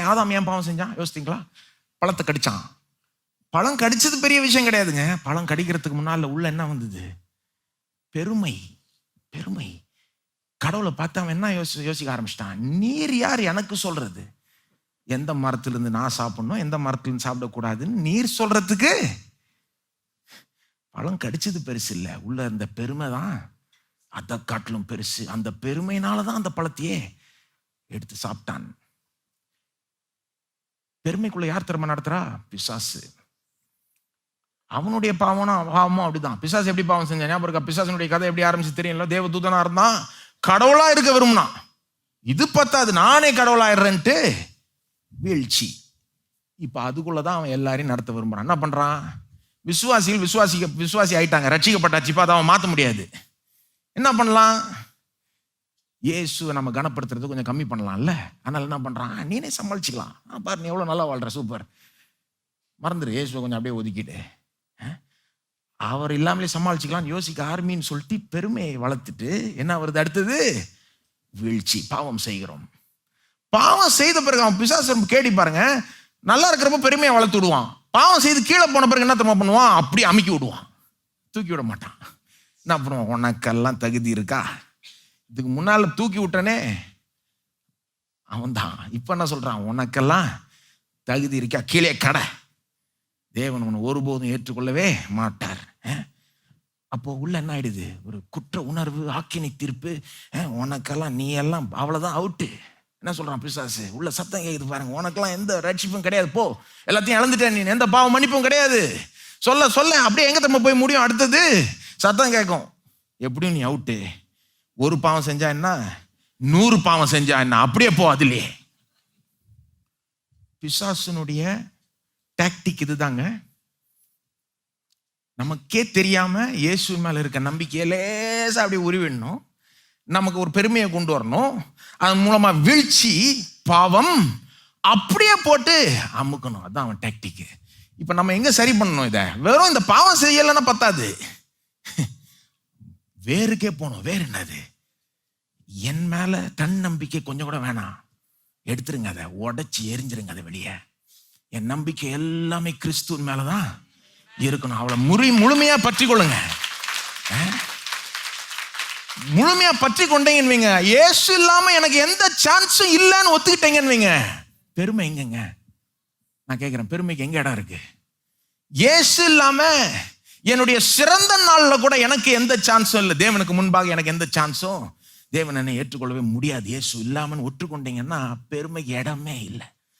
ஆதாம் ஏன் பாவம் செஞ்சான் யோசித்தீங்களா பழத்தை கடிச்சான். பழம் கடிச்சது பெரிய விஷயம் கிடையாதுங்க. பழம் கடிக்கிறதுக்கு முன்னால் உள்ள என்ன வந்தது? பெருமை. பெருமை. கடவுளை பார்த்து அவன் என்ன யோசி யோசிக்க ஆரம்பிச்சிட்டான்? நீர் யார் எனக்கு சொல்றது? எந்த மரத்திலிருந்து நான் சாப்பிடணும்? எந்த மரத்துலேருந்து சாப்பிடக்கூடாதுன்னு நீர் சொல்றதுக்கு? பழம் கடிச்சது பெருசு இல்லை. உள்ள இருந்த பெருமை தான் அதை காட்டிலும் பெருசு. அந்த பெருமையினால தான் அந்த பழத்தையே எடுத்து சாப்பிட்டான். பெருமைக்குள்ள யார் திறமை நடத்துறா? பிசாசு. அவனுடைய பாவம்னா பாவமும் அப்படிதான். பிசாசு எப்படி பாவம் செஞ்சான் ஞாபகம் இருக்கா? பிசாசனுடைய கதை எப்படி ஆரம்பிச்சு தெரியல தேவதூதனா இருந்தான் கடவுளா இருக்க விரும்பினா. இது பத்தாது. நானே கடவுளாயிடுறேன்ட்டு வீழ்ச்சி. இப்ப அதுக்குள்ளதான் அவன் எல்லாரையும் நடத்த விரும்புறான். என்ன பண்றான்? விசுவாசிகள் விசுவாசிக்க விசுவாசி ஆயிட்டாங்க. ரட்சிக்கப்பட்டாச்சு இப்போ அதை அவன் மாற்ற முடியாது. என்ன பண்ணலாம்? இயேசுவை நம்ம கனப்படுத்துறது கொஞ்சம் கம்மி பண்ணலாம்ல. அதனால என்ன பண்ணுறான் நீனே சமாளிச்சிக்கலாம். ஆ, பாரு நீ எவ்வளோ நல்லா வாழ்கிற சூப்பர். மறந்துடு இயேசுவை கொஞ்சம் அப்படியே ஒதுக்கிட்டு. அவர் இல்லாமலே சமாளிச்சுக்கலாம் யோசிக்க ஆர்மின்னு சொல்லிட்டு பெருமையை வளர்த்துட்டு என்ன வருது அடுத்தது? வீழ்ச்சி பாவம் செய்கிறோம். பாவம் செய்த பிறகு அவன் பிசாசம் கேடி பாருங்க. நல்லா இருக்கிறப்ப பெருமையை வளர்த்து விடுவான். பாவம் செய்து கீழே போன பிறகு என்ன தம்மா பண்ணுவான்? அப்படியே அமுக்கி விடுவான். தூக்கி விட மாட்டான். என்ன பண்ணுவான்? உனக்கெல்லாம் தகுதி இருக்கா? இதுக்கு முன்னால் தூக்கி விட்டனே. அவன்தான். இப்போ என்ன சொல்கிறான் உனக்கெல்லாம் தகுதி இருக்கா? கீழே கடை. தேவன் உன்னை ஒருபோதும் ஏற்றுக்கொள்ளவே மாட்டார். அப்போ உள்ள என்ன ஆயிடுது? ஒரு குற்ற உணர்வு ஆக்கினி தீர்ப்பு. உனக்கெல்லாம் நீ எல்லாம் அவ்வளோதான் அவுட்டு. என்ன சொல்கிறான் பிசாசு? உள்ள சத்தம் கேட்குது பாருங்க. உனக்கெல்லாம் எந்த ரட்சிப்பும் கிடையாது. போ. எல்லாத்தையும் இழந்துட்டேன் நீ. எந்த பாவம் மன்னிப்பும் கிடையாது. சொல்ல சொல்ல. அப்படியே எங்கே தம்ம போய் முடியும்? அடுத்தது சத்தம் கேட்கும் எப்படியும் நீ அவுட்டு. ஒரு பாவம் செஞ்சா என்ன? நூறு பாவம் செஞ்சா என்ன? அப்படியே போ அதுலயே பிசாசனுடைய டாக்டிக் இதுதாங்க. நமக்கே தெரியாம இயேசு மேல இருக்க நம்பிக்கையை லேசா அப்படி உருவிடணும். நமக்கு ஒரு பெருமையை கொண்டு வரணும். அதன் மூலமா வீழ்ச்சி பாவம் அப்படியே போட்டு அமுக்கணும். அதுதான் அவன் டாக்டிக்கு இப்போ நம்ம எங்கே சரி பண்ணணும் இதை? வெறும் இந்த பாவம் செய்யலைன்னா பத்தாது. வேருக்கே போகணும் வேறு என்னது? என் மேலே தன் நம்பிக்கை கொஞ்சம் கூட வேணாம். எடுத்துருங்க அதை. உடச்சி எரிஞ்சிருங்க அதை வெளியே. என் நம்பிக்கை எல்லாமே கிறிஸ்துவின் மேலதான் இருக்கணும். அவளை முறி முழுமையாக பற்றி கொள்ளுங்க. முழுமையாக பற்றி கொண்டீங்கன்னு வைங்க. ஏசு இல்லாமல் எனக்கு எந்த சான்ஸும் இல்லைன்னு ஒத்துக்கிட்டீங்கன்னு வைங்க. பெருமை எங்கங்க? நான் கேட்குறேன் பெருமைக்கு எங்கே இடம் இருக்குது ஏசு இல்லாமல் என்னுடைய சிறந்த நாளில் கூட எனக்கு எந்த சான்ஸும் இல்லை. தேவனுக்கு முன்பாக எனக்கு எந்த சான்ஸும்? தேவன் என்னை ஏற்றுக்கொள்ளவே முடியாது. இயேசு இல்லாமல் ஒற்றுக்கொண்டீங்கன்னா பெருமைக்கு இடமே இல்லை.